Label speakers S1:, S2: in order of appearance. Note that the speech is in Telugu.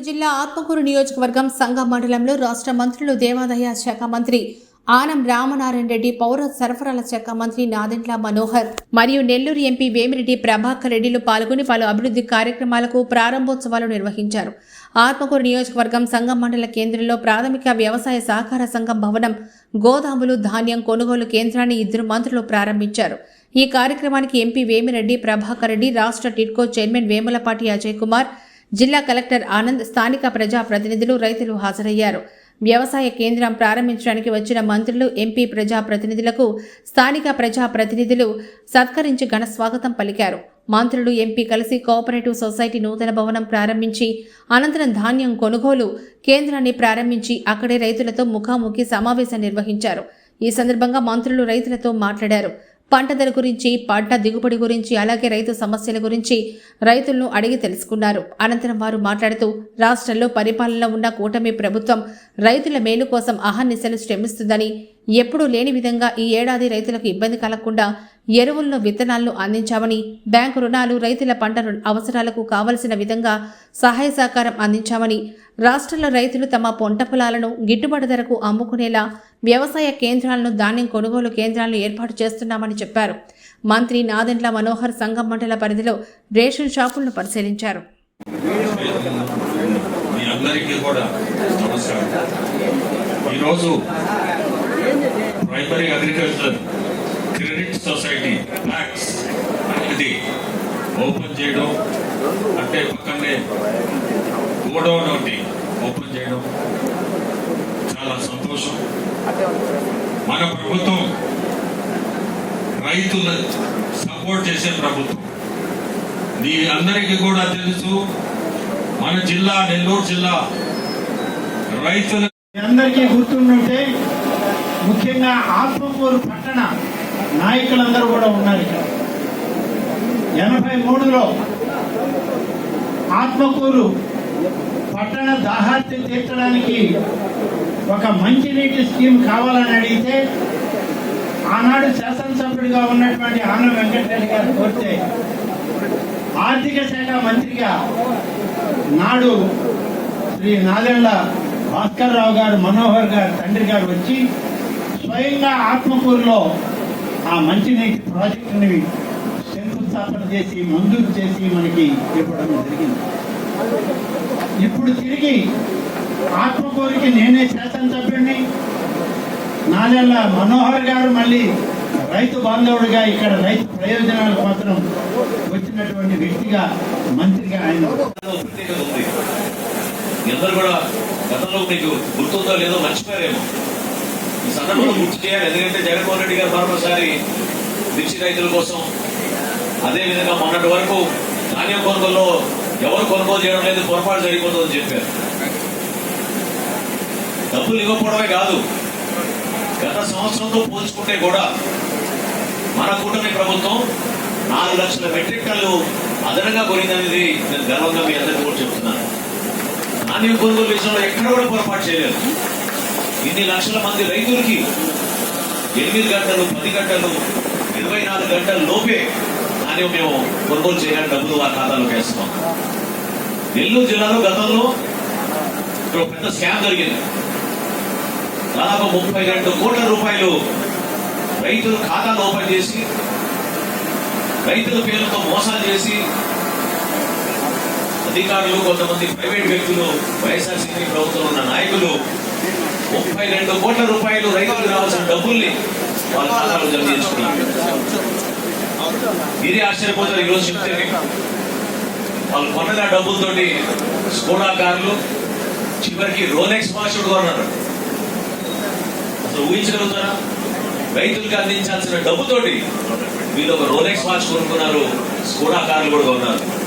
S1: కర్నూలు జిల్లా ఆత్మకూరు నియోజకవర్గం సంఘం మండలంలో రాష్ట్ర మంత్రులు దేవాదాయ శాఖ మంత్రి ఆనం రామనారాయణ రెడ్డి పౌర సరఫరాల శాఖ మంత్రి నాదెండ్ల మనోహర్ మరియు నెల్లూరు ఎంపీ వేమిరెడ్డి ప్రభాకర్ రెడ్డిలు పాల్గొని పలు అభివృద్ధి కార్యక్రమాలకు ప్రారంభోత్సవాలు నిర్వహించారు. ఆత్మకూరు నియోజకవర్గం సంఘం మండల కేంద్రంలో ప్రాథమిక వ్యవసాయ సహకార సంఘం భవనం గోదాములు ధాన్యం కొనుగోలు కేంద్రాన్ని ఇద్దరు మంత్రులు ప్రారంభించారు. ఈ కార్యక్రమానికి ఎంపీ వేమిరెడ్డి ప్రభాకర్ రెడ్డి రాష్ట్ర టిడ్కో చైర్మన్ వేములపాటి అజయ్ కుమార్ జిల్లా కలెక్టర్ ఆనంద్ స్థానిక ప్రజా ప్రతినిధులు రైతులు హాజరయ్యారు. వ్యవసాయ కేంద్రం ప్రారంభించడానికి వచ్చిన మంత్రులు ఎంపీ ప్రజా ప్రతినిధులకు స్థానిక ప్రజా ప్రతినిధులు సత్కరించి ఘన స్వాగతం పలికారు. మంత్రులు ఎంపీ కలిసి కోఆపరేటివ్ సొసైటీ నూతన భవనం ప్రారంభించి అనంతరం ధాన్యం కొనుగోలు కేంద్రాన్ని ప్రారంభించి అక్కడే రైతులతో ముఖాముఖి సమావేశం నిర్వహించారు. ఈ సందర్భంగా మంత్రులు రైతులతో మాట్లాడారు. పంట ధర గురించి పంట దిగుబడి గురించి అలాగే రైతు సమస్యల గురించి రైతులను అడిగి తెలుసుకున్నారు. అనంతరం వారు మాట్లాడుతూ రాష్ట్రంలో పరిపాలనలో ఉన్న కూటమి ప్రభుత్వం రైతుల మేలు కోసం అహర్నిశలు శ్రమిస్తుందని ఎప్పుడూ లేని విధంగా ఈ ఏడాది రైతులకు ఇబ్బంది కలగకుండా ఎరువులను విత్తనాలను అందించామని బ్యాంకు రుణాలు రైతుల పంట అవసరాలకు కావలసిన విధంగా సహాయ సహకారం అందించామని రాష్ట్రంలో రైతులు తమ పొంట పొలాలను గిట్టుబాటు ధరకు అమ్ముకునేలా వ్యవసాయ కేంద్రాలను ధాన్యం కొనుగోలు కేంద్రాలను ఏర్పాటు చేస్తున్నామని చెప్పారు. మంత్రి నాదెండ్ల మనోహర్ సంఘం మండల పరిధిలో రేషన్ షాపులను పరిశీలించారు.
S2: ఈరోజు primary agriculture credit society PACS అనేది ఓపెన్ చేయడం అంటే పక్కనే గోడౌన్ ఒకటి ఓపెన్ చేయడం చాలా సంతోషం. మన ప్రభుత్వం రైతుల సపోర్ట్ చేసే ప్రభుత్వం. మీ అందరికీ కూడా తెలుసు మన జిల్లా నెల్లూరు జిల్లా రైతుల
S3: అందరికీ గుర్తుండుంటే ముఖ్యంగా ఆత్మకూరు పట్టణ నాయకులందరూ కూడా ఉన్నారు ఇక్కడ. ఎనభై మూడులో ఆత్మకూరు పట్టణ దాహార్తి తీర్చడానికి ఒక మంచినీటి స్కీమ్ కావాలని అడిగితే ఆనాడు శాసనసభ్యుడిగా ఉన్నటువంటి ఆన వెంకటరెడ్డి గారు కోరితే ఆర్థిక శాఖ మంత్రిగా నాడు శ్రీ నాదెళ్ళ భాస్కర్ రావు గారు మనోహర్ గారు తండ్రి గారు వచ్చి స్వయంగా ఆత్మకూరులో ఆ మంచినీటి ప్రాజెక్టుని శంకుస్థాపన చేసి మంజూరు చేసి మనకి ఇవ్వడం జరిగింది. ఇప్పుడు తిరిగి ఆత్మకూరుకి నేనే శాసనసభ్యుడిని. నాదెళ్ళ మనోహర్ గారు మళ్ళీ రైతు బాంధవుడిగా ఇక్కడ రైతు ప్రయోజనాల కోసం వచ్చినటువంటి వ్యక్తిగా మంత్రిగా ఆయన
S2: ఉంది అందరూ కూడా గతంలో మీకు గుర్తుందో లేదో మర్చిపోయారేమో. ఈ సందర్భంలో గుర్తు చేయాలి ఎందుకంటే జగన్మోహన్ రెడ్డి గారు మరొకసారి మిర్చి రైతుల కోసం అదేవిధంగా మొన్నటి వరకు ధాన్యం కొనుగోలులో ఎవరు కొనుగోలు చేయడం లేదు పొరపాటు జరిగిపోతుందని చెప్పారు. డబ్బులు ఇవ్వకపోవడమే కాదు గత సంవత్సరంతో పోల్చుకుంటే కూడా మన కూటమి ప్రభుత్వం నాలుగు లక్షల మెట్రిక్ టన్లు అదనంగా కొనిందనేది నేను గర్వంగా మీ అందరికీ కూడా చెప్తున్నాను. ధాన్యం కొనుగోలు విషయంలో ఎక్కడ కూడా పొరపాటు చేయలేదు. ఇన్ని లక్షల మంది రైతులకి ఎనిమిది గంటలు పది గంటలు ఇరవై నాలుగు గంటల లోపే ధాన్యం మేము కొనుగోలు చేయడానికి డబ్బులు వారి ఖాతాలోకి వేస్తాం. నెల్లూరు జిల్లాలో గతంలో ఇక్కడ పెద్ద స్కామ్ జరిగింది. దాదాపు ముప్పై రెండు కోట్ల రూపాయలు రైతుల ఖాతాలు ఓపెన్ చేసి రైతుల పేర్లతో మోసాలు చేసి అధికారులు కొంతమంది ప్రైవేట్ వ్యక్తులు వైఎస్ఆర్సీపీ ప్రభుత్వం ఉన్న నాయకులు ముప్పై రెండు కోట్ల రూపాయలు రైతులకు రావాల్సిన డబ్బుల్ని వాళ్ళ ఖాతాలో జమ చేసుకున్నారు. మీరే ఆశ్చర్యపోతారు ఈరోజు చెప్తే వాళ్ళు కొన్న డబ్బులతోటి స్కోడా కార్లు చివరికి రోలెక్స్ వాచ్ కూడా కొన్నారు. అసలు ఊహించగలుగుతారా? రైతులకు అందించాల్సిన డబ్బుతోటి వీళ్ళు ఒక రోలెక్స్ వాచ్ కొనుక్కున్నారు స్కోడా కార్లు కూడా కొన్నారు.